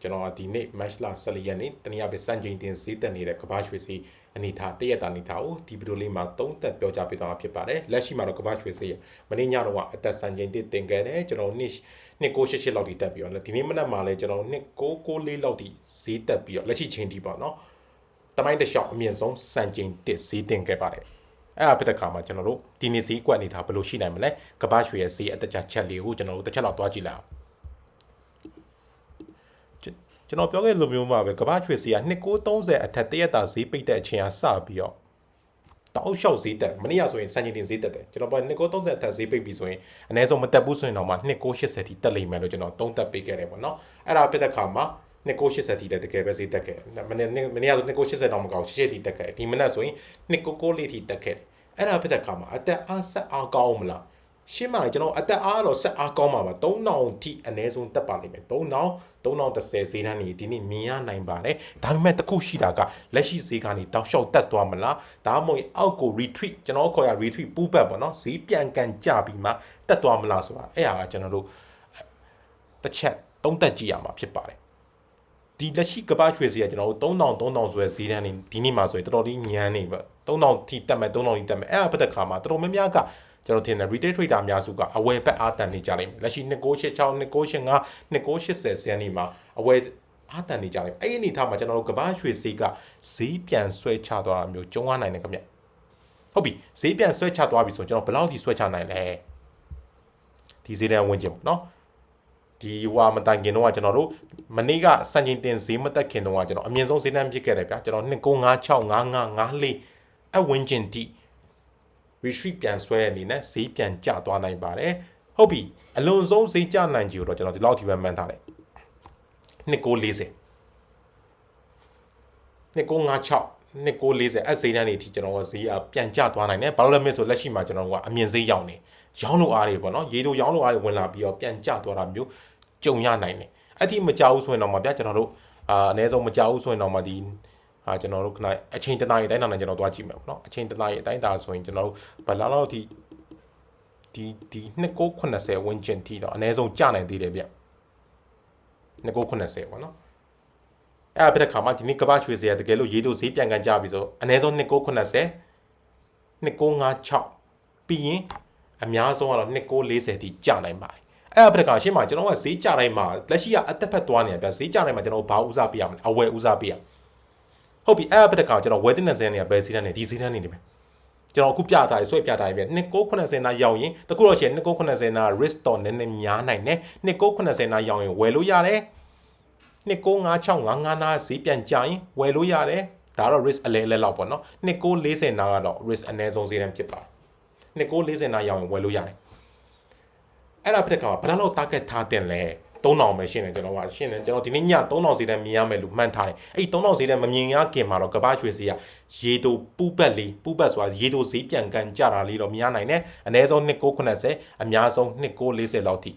ကျွန်တော်ကဒီနေ့ match လာ14ရက်နေ့တနည်းအားဖြင့်စံချိန်တင်ဈေးတက်နေတဲ့ကမ္ဘာရွှေစီအနေထားတရက်တာအနေထားကိုဒီဗီဒီယိုလေးမှာသုံးသက်ပြောကြားပေးသွားမှာဖြစ်ပါတယ်လက်ရှိမှာတော့ကမ္ဘာရွှေစီရမနေ့ညတော့ကအသက်စံချိန်တင်တင်ခဲ့တယ်ကျွန်တော်နှစ်နှစ်688လောက်ထိတက်ပြီးတော့ဒီနေ့မနက်မှာလည်းကျွန်တော်နှစ်694လောက်ထိဈေးတက်ပြီးတော့လက်ရှိချိန်ထိပေါ့နော်တမိုင်းတစ်လျှောက်အမြင့်ဆုံးစံချိန်တစ်ဈေးတင်ခဲ့ပါတယ်အဲ့ဒါဖြစ်တဲ့ခါမှာကျွန်တော်တို့ဒီနေ့ဈေးကွက်အနေထားဘယ်လိုရှိနိုင်မလဲကမ္ဘာရွှေရဲ့ဈေးအတက်ချက်လေးကိုကျွန်တော်တို့တစ်ချက်လောက်သွားကြည့်လိုက်အောင် ကျွန်တော်ပြောခဲ့လိုမျိုးပါပဲကမ္ဘာရွှေစီက2930အထက်တရက်တာဈေးပိတ်တဲ့အချိန်ကစပြီးတော့တောက်လျှောက်ဈေးတက်မနေ့ကဆိုရင်စံချိန်တင်ဈေးတက်တယ်ကျွန်တော်ပြော2930အထက်ဈေးပိတ်ပြီဆိုရင်အနည်းဆုံးမတက်ဘူးဆိုရင်တော့မှ2980ထိတက်လိမ့်မယ်လို့ကျွန်တော်သုံးသပ်ပေးခဲ့တယ်ပေါ့နော်အဲ့ဒါဖြစ်တဲ့ခါမှာ2980ထိလည်းတကယ်ပဲဈေးတက်ခဲ့တယ်မနေ့မနေ့ကဆို2980တော့မကောင်း80ထိတက်ခဲ့ဒီမနေ့ဆိုရင်2994လေးထိတက်ခဲ့တယ်အဲ့ဒါဖြစ်တဲ့ခါမှာအတက်အားဆက်အားကောင်းမလား ရှင်းပါလေကျွန်တော်အသက်အားတော့ဆက်အားကောင်းပါပါ3000ထိအနည်းဆုံးတက်ပါလိမ့်မယ်3000 3010ဈေးတန်းနေဒီနေ့မြင်ရနိုင်ပါတယ်ဒါပေမဲ့တစ်ခုရှိတာကလက်ရှိဈေးကနေတောက်လျှောက်တက်သွားမလားဒါမှမဟုတ်အောက်ကို retreat ကျွန်တော်ခေါ်ရ retreat ပူးပတ်ပေါ့နော်ဈေးပြန်ကန်ကြပြီးမှတက်သွားမလားဆိုတာအဲ့ဟာကကျွန်တော်တို့တစ်ချက်သုံးသက်ကြည့်ရမှာဖြစ်ပါတယ်ဒီလက်ရှိကပ္ပရွှေစီကကျွန်တော်တို့3000 3000ဆိုရယ်ဈေးတန်းနေဒီနေ့မှာဆိုရင်တော်တော်လေးညံနေပါ3000ထိတက်မယ်3000ထိတက်မယ်အဲ့အပတ်တစ်ခါမှာတော်တော်များများက ကျွန်တော်ထင်တယ် retail trader အများစုကအဝယ်ဘက်အားတန်နေကြလိမ့်မယ်လက်ရှိ2986 2985 2980ဆယ်နေမှာအဝယ်အားတန်နေကြလိမ့်မယ်အဲ့ဒီအနေထားမှာကျွန်တော်တို့ကပ္ပရွှေစီကဈေးပြန်ဆွဲချသွားတာမျိုးကြုံရနိုင်တယ်ခင်ဗျဟုတ်ပြီဈေးပြန်ဆွဲချသွားပြီဆိုကျွန်တော်ဘယ်လောက်ထိဆွဲချနိုင်လဲဒီဈေးတန်းဝင်ကြပေါ့နော်ဒီဟွာမတိုင်ခင်တော့ကျွန်တော်တို့မနေ့ကစံချိန်တင်ဈေးမတက်ခင်တော့ကျွန်တော်အမြင့်ဆုံးဈေးတန်းဖြစ်ခဲ့တယ်ဗျာကျွန်တော်29565554အဝင်းကျင်တိ retreat ပြန်ဆွဲတဲ့အနေနဲ့ဈေးပြန်ကျသွားနိုင်ပါတယ်ဟုတ်ပြီအလွန်ဆုံးဈေးကျနိုင်ကြတော့ကျွန်တော်ဒီလောက်ထိပဲမှန်းထားတယ်2940 2956 2940အဈေးတန်းတွေအထိကျွန်တော်ကဈေးကပြန်ကျသွားနိုင်တယ်ဘာလို့လဲမလဲဆိုလက်ရှိမှာကျွန်တော်ကအမြင့်ဈေးရောက်နေရောင်းလို့အားတွေပေါ့နော်ရေတို့ရောင်းလို့အားတွေဝင်လာပြီးတော့ပြန်ကျသွားတာမျိုးကြုံရနိုင်တယ်အဲ့ဒီမကြောက်ဘူးဆိုရင်တော့မှဗျာကျွန်တော်တို့အာအနည်းဆုံးမကြောက်ဘူးဆိုရင်တော့မှဒီ အာကျွန်တော်တို့ခဏအချိန်တနားရီအတိုင်းတာနဲ့ကျွန်တော်သွားကြည့်မယ်ပေါ့နော်အချိန်တနားရီအတိုင်းတာဆိုရင်ကျွန်တော်တို့ဘယ်လောက်လောက်ထိဒီဒီ2980ဝန်းကျင်ထိတော့အနည်းဆုံးကျနိုင်သေးတယ်ဗျ2980ပေါ့နော်အဲ့အဖြစ်တဲ့ခါမှာဒီနေ့ကမ္ဘာရွှေစရာတကယ်လို့ရေတို့ဈေးပြန်ကန်ကြပြီဆိုအနည်းဆုံး2990 2956ပြီးရင်အများဆုံးကတော့2940တိကျနိုင်ပါတယ်အဲ့အဖြစ်တဲ့ခါရှင်းမှာကျွန်တော်ကဈေးကျတိုင်းမှာလက်ရှိကအသက်ဖက်သွားနေရဗျဈေးကျတိုင်းမှာကျွန်တော်ဘာဦးစားပေးရမလဲအဝယ်ဦးစားပေးရ ဟုတ်ပြီအဲ့အဖြစ်တဲ့ခါကျွန်တော်ဝယ်တဲ့စင်းနေရဘယ်ဈေးတန်းနေဒီဈေးတန်းနေနေပဲကျွန်တော်အခုပြတာဆွဲပြတာပြ2990နာရောက်ရင်တကူတော့ရှိရင်2990နာ risk တော့နည်းနည်းများနိုင်တယ်2990နာရောက်ရင်ဝယ်လို့ရတယ်295655နာဈေးပြန်ကြရင်ဝယ်လို့ရတယ်ဒါတော့ risk အလဲလဲလောက်ပေါ့နော်2940နာကတော့ risk အနည်းဆုံးဈေးတန်းဖြစ်ပါတယ်2940နာရောက်ရင်ဝယ်လို့ရတယ်အဲ့ဒါဖြစ်တဲ့ခါမှာဘယ်လောက် target ထားတင်လဲ 3000ပဲရှင်းတယ်ကျွန်တော်ကရှင်းတယ်ကျွန်တော်ဒီနေ့ည3000ဈေးတန်းမြင်ရမယ်လို့မှန်းထားတယ်အဲ့3000ဈေးတန်းမမြင်ရခင်မှာတော့ကပ္ပရွှေဈေးကရေတိုပူပတ်လေးပူပတ်ဆိုတာရေတိုဈေးပြန်ကန်ကြတာလေးတော့မြင်ရနိုင်တယ်အနည်းဆုံး2990အများဆုံး2940လောက်ထိ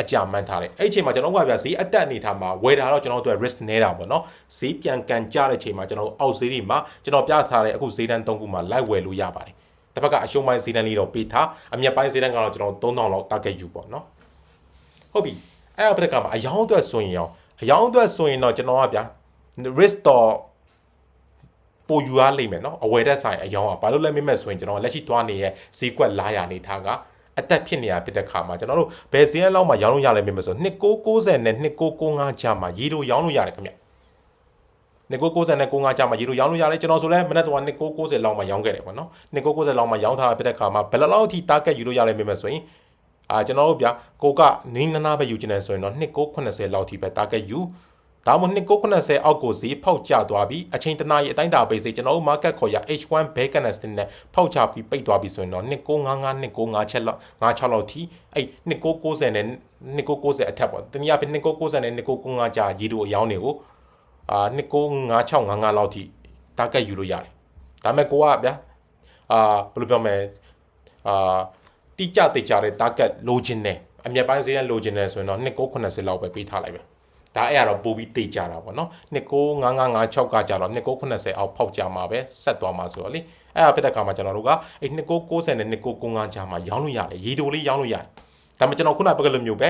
အကြမှန်းထားတယ်အဲ့အချိန်မှာကျွန်တော်ကပြဈေးအတက်အနေထားမှာဝယ်တာတော့ကျွန်တော်တို့ risk နေတာပေါ့နော်ဈေးပြန်ကန်ကြတဲ့အချိန်မှာကျွန်တော်အောက်ဈေးတွေမှာကျွန်တော်ပြထားတဲ့အခုဈေးတန်း၃ခုမှာလိုက်ဝယ်လို့ရပါတယ်တစ်ဖက်ကအရှုံးပိုင်းဈေးတန်းလေးတော့ပေးထားအမြတ်ပိုင်းဈေးတန်းကတော့ကျွန်တော်3000လောက် target ယူပေါ့နော်ဟုတ်ပြီ အဲ့အပဒကမှာအယောင်းအတွက်ဆိုရင်ရောအယောင်းအတွက်ဆိုရင်တော့ကျွန်တော်ကဗျာ risk တော့ပိုယူရလိမ့်မယ်နော်အဝယ်တဲ့ဆိုင်အယောင်းอ่ะဘာလို့လဲမေးမဲ့ဆိုရင်ကျွန်တော်လက်ရှိသွားနေရဲ့ဈေးကွက်လာရနေထားကအတက်ဖြစ်နေရဖြစ်တဲ့ခါမှာကျွန်တော်တို့ဘယ်ဈေးလောက်မှရောင်းလို့ရလိမ့်မယ်ဆို2990နဲ့2995ကြားမှာရေတို့ရောင်းလို့ရတယ်ခင်ဗျ2990နဲ့95ကြားမှာရေတို့ရောင်းလို့ရတယ်ကျွန်တော်ဆိုလဲမနေ့တော့2990လောက်မှရောင်းခဲ့တယ်ပေါ့နော်2990လောက်မှရောင်းထားတာဖြစ်တဲ့ခါမှာဘယ်လောက်ထိ target ယူလို့ရလိမ့်မယ်ဆိုရင် အာကျွန်တော်တို့ဗျာကိုကနင်းနနာပဲယူချင်တယ်ဆိုရင်တော့2990လောက်ထိပဲ target ယူဒါမှမဟုတ်2990အောက်ကိုဈေးဖောက်ကျသွားပြီးအချိန်တနားရီအတိုင်းတာပိတ်စေကျွန်တော်တို့ market ခေါ်ရ H1 bear candlestick နဲ့ဖောက်ချပြီးပိတ်သွားပြီဆိုရင်တော့2955 2956ချက်လောက်56လောက်ထိအဲ့2990နဲ့2990အထက်ပေါ့တနည်းအားဖြင့်2990နဲ့2995ကြာရေတို့အယောင်းတွေကိုအာ295655လောက်ထိ target ယူလို့ရတယ်ဒါပေမဲ့ကိုကဗျာအာဘယ်လိုပြောမလဲအာ တိကျတိကျတဲ့ target လိုချင်တယ်အမြတ်ပိုင်းဈေးနဲ့လိုချင်တယ်ဆိုရင်တော့2990လောက်ပဲပေးထားလိုက်ပဲဒါအဲ့ရတော့ပို့ပြီးတေးကြတာပေါ့နော်295556ကကြတော့2990အောက်ဖောက်ကြမှာပဲဆက်သွားမှာဆိုတော့လေအဲ့ဒါပြတဲ့ခါမှာကျွန်တော်တို့ကအဲ့2990နဲ့2995ကြားမှာရောင်းလို့ရတယ်ရေတိုလေးရောင်းလို့ရတယ်ဒါပေမဲ့ကျွန်တော်ခုနပြောခဲ့လိုမျိုးပဲ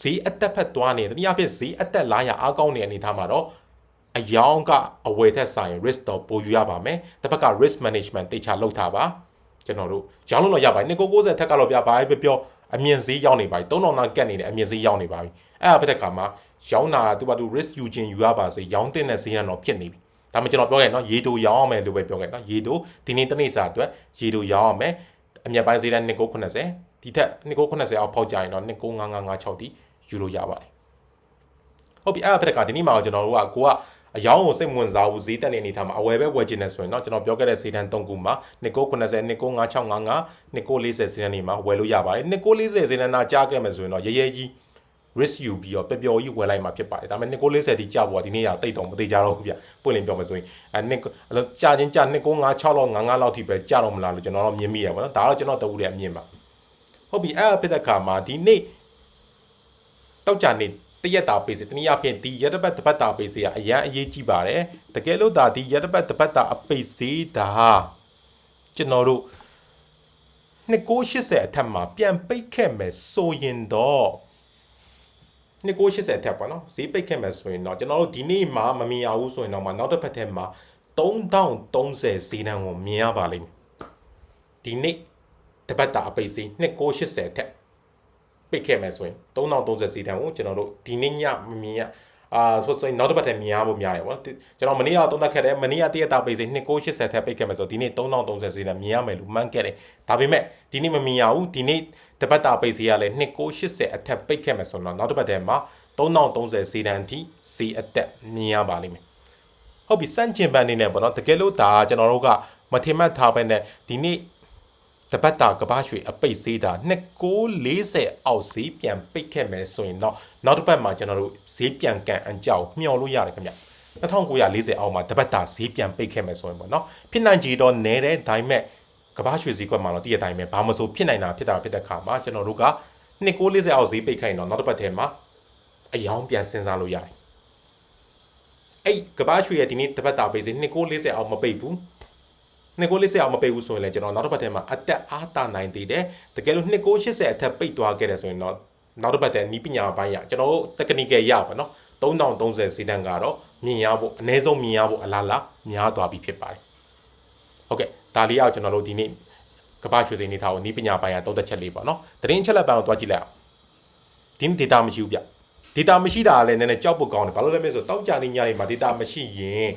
ဈေးအတက်ဖက်သွားနေတယ်တနည်းအားဖြင့်ဈေးအတက်လာရအားကောင်းနေတဲ့အနေအထားမှာတော့အယောင်ကအဝယ်ထက်ဆိုင် risk တော့ပိုယူရပါမယ်တစ်ဖက်က risk management တေချာလုပ်ထားပါ ကျွန်တော်တို့ရောင်းလို့တော့ရပါတယ်290ထက်ကတော့ပြပါပဲပြောအမြင့်ဈေးရောက်နေပါပြီ3000နာကတ်နေတယ်အမြင့်ဈေးရောက်နေပါပြီအဲ့ဒါဖြစ်တဲ့ခါမှာရောင်းတာသူကသူ risk ယူခြင်းယူရပါစေရောင်းတဲ့ဈေးကတော့ဖြစ်နေပြီဒါမှကျွန်တော်ပြောခဲ့နော်ရေတိုရောင်းအောင်မယ်လို့ပဲပြောခဲ့နော်ရေတိုဒီနေ့တနေ့စာအတွက်ရေတိုရောင်းအောင်မယ်အမြတ်ပိုင်းဈေးတန်း290ဒီထက်290အောက်ဖောက်ကြရင်တော့29556တိယူလို့ရပါတယ်ဟုတ်ပြီအဲ့ဒါဖြစ်တဲ့ခါဒီနေ့မှာကျွန်တော်တို့ကကိုက အယောင်းကိုစိတ်ဝင်စားဘူးဈေးတက်နေအနေထားမှာအဝယ်ပဲဝယ်ချင်နေဆိုရင်เนาะကျွန်တော်ပြောခဲ့တဲ့ဈေးတန်း3ခုမှာ2990 295655 2940ဈေးတန်းတွေမှာဝယ်လို့ရပါတယ်2940ဈေးတန်းနာကြားခဲ့မယ်ဆိုရင်တော့ရဲရဲကြီး risk ယူပြီးတော့ပျော်ပျော်ကြီးဝယ်လိုက်မှာဖြစ်ပါတယ်ဒါပေမဲ့2940တိကြဖို့ကဒီနေ့ရတိတ်တော့မသေးကြတော့ဘူးဗျပွင့်လင်းပြောမယ်ဆိုရင်အဲနှစ်အဲ့လိုကြာချင်းကြာ2956လောက်55လောက်ထိပဲကြာတော့မလားလို့ကျွန်တော်တော့မြင်မိရပါတော့ဒါတော့ကျွန်တော်တဝူရဲ့အမြင်ပါဟုတ်ပြီအဲ့ဖြစ်တဲ့ခါမှာဒီနေ့တောက်ကြနေ တရက်တာပေးစီတနည်းအားဖြင့်ဒီရက်တစ်ပတ်တစ်ပတ်တာပေးစီကအရန်အရေးကြီးပါတယ်တကယ်လို့ဒါဒီရက်တစ်ပတ်တစ်ပတ်တာအပိတ်စီဒါကျွန်တော်တို့2980အထက်မှာပြန်ပိတ်ခဲ့မယ်ဆိုရင်တော့2980အထက်ပေါ့နော်ဈေးပိတ်ခဲ့မယ်ဆိုရင်တော့ကျွန်တော်တို့ဒီနေ့မှမမြင်ရဘူးဆိုရင်တော့မှနောက်တစ်ဖက်ထဲမှာ3030ဈေးနှုန်းကိုမြင်ရပါလိမ့်မယ်ဒီနေ့တစ်ပတ်တာအပိတ်စီ2980အထက် ပိတ်ခဲ့မယ်ဆိုရင်3030စီတန်ကိုကျွန်တော်တို့ဒီနေ့ညမမြင်ရအာဆိုဆိုရင်နောက်တစ်ပတ်တည်းမြင်ရဖို့များတယ်ပေါ့နော်ကျွန်တော်မနေ့ကသုံးသပ်ခဲ့တယ်မနေ့ကတရက်တာပိတ်စိ2980ထက်ပိတ်ခဲ့မယ်ဆိုဒီနေ့3030စီတန်မြင်ရမယ်လို့မှန်းခဲ့တယ်ဒါပေမဲ့ဒီနေ့မမြင်ရဘူးဒီနေ့တပတ်တာပိတ်စီကလည်း2980အထက်ပိတ်ခဲ့မယ်ဆိုတော့နောက်တစ်ပတ်တည်းမှာ3030စီတန်အထိစီအတက်မြင်ရပါလိမ့်မယ်ဟုတ်ပြီစန့်ကျင်ပန်နေနဲ့ပေါ့နော်တကယ်လို့ဒါကျွန်တော်တို့ကမထင်မှတ်ထားပဲနဲ့ဒီနေ့ တပတ်တာကဘာရွှေအပိတ်စေးတာ2940အောက်ဈေးပြန်ပိတ်ခဲ့မယ်ဆိုရင်တော့နောက်တစ်ပတ်မှာကျွန်တော်တို့ဈေးပြန်ကန်အကြောင်းမျှော်လို့ရတယ်ခင်ဗျ2940အောက်မှာတပတ်တာဈေးပြန်ပိတ်ခဲ့မယ်ဆိုရင်ပေါ့နော်ဖြစ်နိုင်ကြတော့နဲတဲ့ဒါပေမဲ့ကဘာရွှေဈေးကွက်မှာတော့တည့်ရတိုင်းပဲဘာမဆိုဖြစ်နိုင်တာဖြစ်တာဖြစ်တဲ့ခါမှာကျွန်တော်တို့က2940အောက်ဈေးပိတ်ခိုင်းတော့နောက်တစ်ပတ်ထဲမှာအယောင်ပြန်စဉ်းစားလို့ရတယ်အဲ့ကဘာရွှေရဲ့ဒီနေ့တပတ်တာပိတ်စေး2940အောက်မပိတ်ဘူး နှစ်ကို40အောင်မပိတ်ဘူးဆိုရင်လည်းကျွန်တော်နောက်တစ်ပတ်ထဲမှာအတက်အားတာနိုင်သေးတယ်တကယ်လို့နှစ်ကို80အထက်ပိတ်သွားခဲ့တယ်ဆိုရင်တော့နောက်တစ်ပတ်ထဲနီးပညာပိုင်းရကျွန်တော်တို့ technical ရပါတော့3030စီတန်းကတော့မြင်ရဖို့အနည်းဆုံးမြင်ရဖို့အလားလားများသွားပြီဖြစ်ပါတယ်ဟုတ်ကဲ့ဒါလေးအောင်ကျွန်တော်တို့ဒီနေ့ကပ္ပရွှေစိန်နေထားကိုနီးပညာပိုင်းရတောက်သက်ချက်လေးပေါ့နော်သတင်းချက်လက်ပိုင်းကိုတွားကြည့်လိုက်အောင်ဒီနေ့ data မရှိဘူးဗျ data မရှိတာလည်းနည်းနည်းကြောက်ဖို့ကောင်းတယ်ဘာလို့လဲမလဲဆိုတော့တောက်ကြနေညနေမှာ data မရှိရင်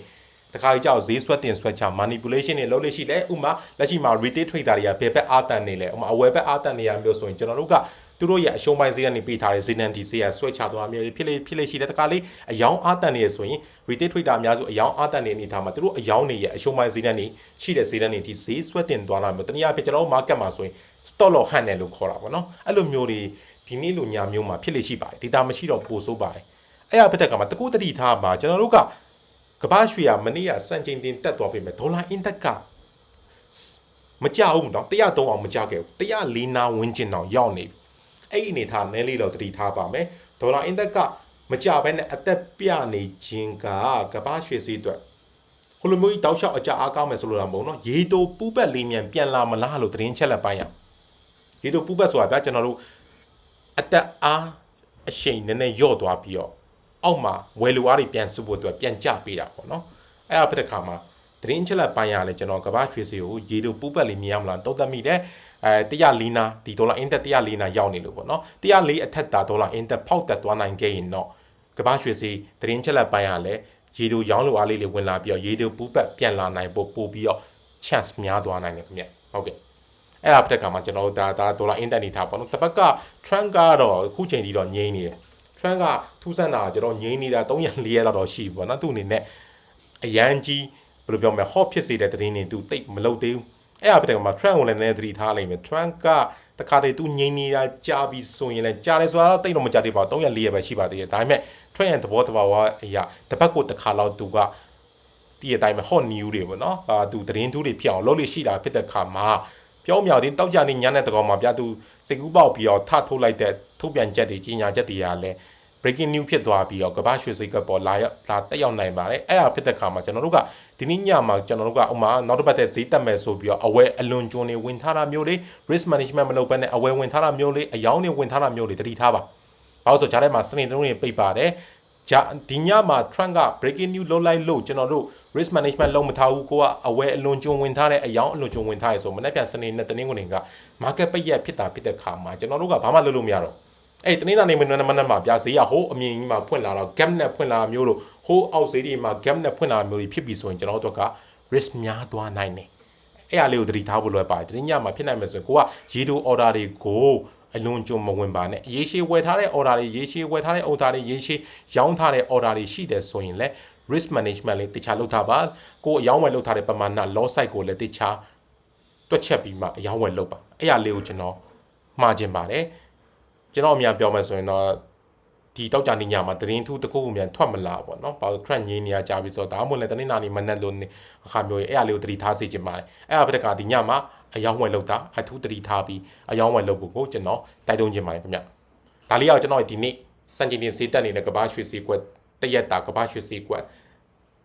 တခါကြောက်ဈေးဆွဲတင်ဆွဲချ manipulation တွေလုပ်လို့ရှိလဲဥမာလက်ရှိမှာ retail trader တွေကဘယ်ဘက်အားတန်နေလဲဥမာအဝယ်ဘက်အားတန်နေရမျိုးဆိုရင်ကျွန်တော်တို့ကသူတို့ရဲ့အရှုံးပိုင်းဈေးကနေပေးထားတဲ့ဈေးနှံဒီဈေးကဆွဲချသွားမျိုးဖြစ်လေဖြစ်လေရှိတဲ့တခါလေးအယောင်အားတန်နေရဆိုရင် retail trader အများစုအယောင်အားတန်နေအနေထားမှာသူတို့အယောင်တွေရဲ့အရှုံးပိုင်းဈေးနှံတွေရှိတဲ့ဈေးနှံတွေဒီဈေးဆွဲတင်သွားလာမျိုးတနည်းအားဖြင့်ကျွန်တော်တို့ market မှာဆိုရင် stock loss hunt တယ်လို့ခေါ်တာပေါ့နော်အဲ့လိုမျိုးတွေဒီနေ့လိုညာမျိုးမှာဖြစ်လေရှိပါတယ် data မရှိတော့ပိုဆိုးပါတယ်အဲ့ရဖြစ်တဲ့ကမှာတကူတတိထားမှာကျွန်တော်တို့က ကမ္ဘာရွှေရမနေ့ကစံချိန်တင်တက်သွားပြီမဲ့ဒေါ်လာအင်ဒက်ကမကြဘူးတော့103အောင်မကြခဲ့ဘူး104နာဝန်းကျင်တော့ရောက်နေပြီအဲ့ဒီအနေထားနဲလေးတော့တတိထားပါမယ်ဒေါ်လာအင်ဒက်ကမကြဘဲနဲ့အသက်ပြနေခြင်းကကမ္ဘာရွှေစည်းအတွက်ဟိုလိုမျိုးကြီးတောက်လျှောက်အကြအားကောင်းမယ်ဆိုလို့တော့မဟုတ်နော်ရေတိုပူးပတ်လေးမြန်ပြန်လာမလားလို့သတင်းချက်လက်ပိုင်းရရေတိုပူးပတ်ဆိုတာဗျာကျွန်တော်တို့အသက်အားအရှိန်နည်းနည်းညော့သွားပြီးတော့ အောက်မှာဝယ်လူအားတွေပြန်စုဖို့အတွက်ပြန်ကြပေးတာပေါ့နော်အဲ့အဖြစ်တစ်ခါမှာသတင်းချက်လက်ပိုင်းရလဲကျွန်တော်ကဘာရွှေစီကိုရေတို့ပူးပတ်လေးမြင်ရမလားတုံးသက်မိတယ်အဲ104နာဒီဒေါ်လာအင်တက်104နာရောက်နေလို့ပေါ့နော်104အထက်တာဒေါ်လာအင်တက်ဖောက်တက်သွားနိုင်ခဲ့ရင်တော့ကဘာရွှေစီသတင်းချက်လက်ပိုင်းရလဲရေတို့ရောင်းလိုအားလေးတွေဝင်လာပြီးတော့ရေတို့ပူးပတ်ပြန်လာနိုင်ဖို့ပို့ပြီးတော့ chance များသွားနိုင်တယ်ခင်ဗျဟုတ်ကဲ့အဲ့ဒါပြတဲ့ခါမှာကျွန်တော်တို့ဒါဒါဒေါ်လာအင်တက်နေထားပေါ့နော်တစ်ပတ်က trend ကတော့အခုချိန်ကြီးတော့ငြိမ်းနေတယ် trend ကထူးဆန်းတာကျွန်တော်ငြိမ်းနေတာ3ရက်4ရက်လောက်တော့ရှိပြီပေါ့နော်သူ့အနေနဲ့အရန်ကြီးဘယ်လိုပြောမလဲ hot ဖြစ်စေတဲ့သတင်းတွေသူတိတ်မလုပ်သေးဘူးအဲ့အပြင်မှာ trend ကိုလည်းနည်းနည်းသတိထားလိုက်မယ် trend ကတခါတည်းသူငြိမ်းနေတာကြာပြီဆိုရင်လည်းကြာတယ်ဆိုတာတော့တိတ်တော့မကြာသေးပါဘူး3ရက်4ရက်ပဲရှိပါသေးတယ်ဒါပေမဲ့ trend ရဲ့သဘောတဘာဝအရာတစ်ပတ်ကိုတစ်ခါလောက်သူကတည့်ရတိုင်းမှာ hot news တွေပေါ့နော်အာသူသတင်းထူးတွေဖြစ်အောင်လုပ်လို့ရှိတာဖြစ်တဲ့ခါမှာ ပြောမြောက်တင်တောက်ကြနေညတဲ့တကောင်မှာပြသူစိတ်ကူးပေါက်ပြီးတော့ထထုတ်လိုက်တဲ့ထုတ်ပြန်ချက်တွေကြီးညာချက်တွေကလည်း breaking news ဖြစ်သွားပြီးတော့ကမ္ဘာရွှေစိတ်ကပေါ်လာရောက်လာတက်ရောက်နိုင်ပါတယ်အဲ့ဒါဖြစ်တဲ့ခါမှာကျွန်တော်တို့ကဒီနေ့ညမှာကျွန်တော်တို့ကဥမာနောက်တစ်ပတ်တဲ့ဈေးတက်မယ်ဆိုပြီးတော့အဝဲအလွန်ကျွန်းနေဝင်ထားတာမျိုးလေး risk management မလုပ်ဘဲနဲ့အဝဲဝင်ထားတာမျိုးလေးအယောင်းနေဝင်ထားတာမျိုးလေးတတိထားပါဘာလို့ဆိုဂျားထဲမှာစနေတုံးတွေပိတ်ပါတယ်ဂျာဒီညမှာ Trump က breaking news လုပ်လိုက်လို့ကျွန်တော်တို့ risk management လုံးမထားဘူးကိုကအဝဲအလွန်ကျွံဝင်ထားတဲ့အယောင်အလွန်ကျွံဝင်ထားရဆိုမနေ့ပြန်စနေနဲ့တနင်္ဂနွေက market ပိတ်ရက်ဖြစ်တာဖြစ်တဲ့ခါမှာကျွန်တော်တို့ကဘာမှလုပ်လို့မရတော့အဲ့တနင်္လာနေ့မနက်မနက်မှာပြဈေးရဟိုးအမြင်ကြီးမှာဖွင့်လာတော့ gap နဲ့ဖွင့်လာမျိုးလို့ဟိုးအောက်ဈေးတွေမှာ gap နဲ့ဖွင့်လာမျိုးတွေဖြစ်ပြီဆိုရင်ကျွန်တော်တို့က risk များသွားနိုင်တယ်အဲ့အားလေးကိုသတိထားဖို့လွယ်ပါတယ်ဒီညမှာဖြစ်နိုင်မယ်ဆိုရင်ကိုကရေတို order တွေကိုအလွန်ကြုံမဝင်ပါနဲ့ရေရှည်ဝယ်ထားတဲ့ order တွေရေရှည်ဝယ်ထားတဲ့ order တွေရေရှည်ရောင်းထားတဲ့ order တွေရှိတယ်ဆိုရင်လည်း risk management လေးတခြားလုပ်ထားပါကိုအရောင်းဝယ်လုပ်ထားတဲ့ပမာဏ loss side ကိုလည်းတခြားတွက်ချက်ပြီးမှအရောင်းဝယ်လုပ်ပါအဲ့အားလေးကိုကျွန်တော်မှားခြင်းပါတယ်ကျွန်တော်အများပြောမယ်ဆိုရင်တော့ဒီတောက်ကြနေညမှာတရင်ထူးတစ်ခုခုမြန်ထွက်မလာပေါ့နော်။ဘာလို့ trend ငင်းနေရကြပြီဆိုတော့ဒါမှမဟုတ်လည်းတနေ့နာနေမနဲ့လို့အခါမျိုးရဲ့အဲ့အလေးကိုတတိထားစေချင်ပါတယ်။အဲ့အဖက်ကဒီညမှာအယောင်းဝယ်လောက်တာအထူးတတိထားပြီးအယောင်းဝယ်လောက်ဖို့ကိုကျွန်တော်တိုက်တွန်းချင်ပါတယ်ခင်ဗျ။ဒါလေးကကျွန်တော်ဒီနေ့စံချိန်တင်စေးတက်နေတဲ့ကဘာရွှေစီကွက် တရက်တာကဘာရွှေစီကွက်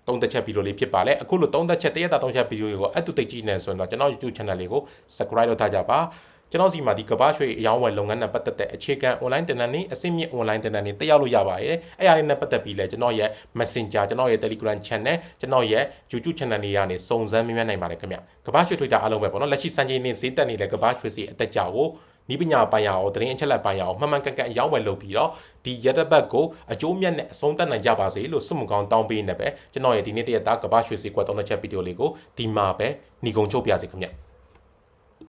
သုံးသက်ချက်ဗီဒီယိုလေးဖြစ်ပါလေအခုလိုသုံးသက်ချက်တရက်တာသုံးချက်ဗီဒီယိုကိုအတူတိတ်ကြည့်နေဆိုရင်တော့ကျွန်တော် YouTube channel လေးကို subscribe လုပ်ထားကြပါကျွန်တော်စီမှာဒီကဘာရွှေအယောင်းဝယ်လုပ်ငန်းနဲ့ပတ်သက်တဲ့အခြေခံ online တင်နန်းနေအစိမ့်မြင့် online တင်နန်းနေတက်ရောက်လို့ရပါတယ်။အဲ့အရာလေးနဲ့ပတ်သက်ပြီးလဲကျွန်တော်ရဲ့ Messenger ကျွန်တော်ရဲ့ Telegram channel ကျွန်တော်ရဲ့ YouTube channel တွေကနေစုံစမ်းမြင်နိုင်ပါတယ်ခင်ဗျ။ကဘာရွှေ Twitter အားလုံးပဲပေါ့နော်လက်ရှိစံချိန်နေဈေးတက်နေတဲ့ကဘာရွှေစီအတက်ကြောကို နီးပညာပိုင်းရအောင်တရင်အချက်လက်ပိုင်းရအောင်မှန်မှန်ကန်ကန်အရောက်ဝယ်လုပ်ပြီးတော့ဒီရက်တစ်ပတ်ကိုအကျိုးမြတ်နဲ့အဆုံးသတ်နိုင်ကြပါစေလို့ဆုမကောင်းတောင်းပေးနေပဲကျွန်တော်ရဲ့ဒီနေ့တရက်သားကဘာရွှေစီကွက်သုံးတဲ့ချက်ဗီဒီယိုလေးကိုဒီမှာပဲညီကုံချုပ်ပြစေခင်ဗျ။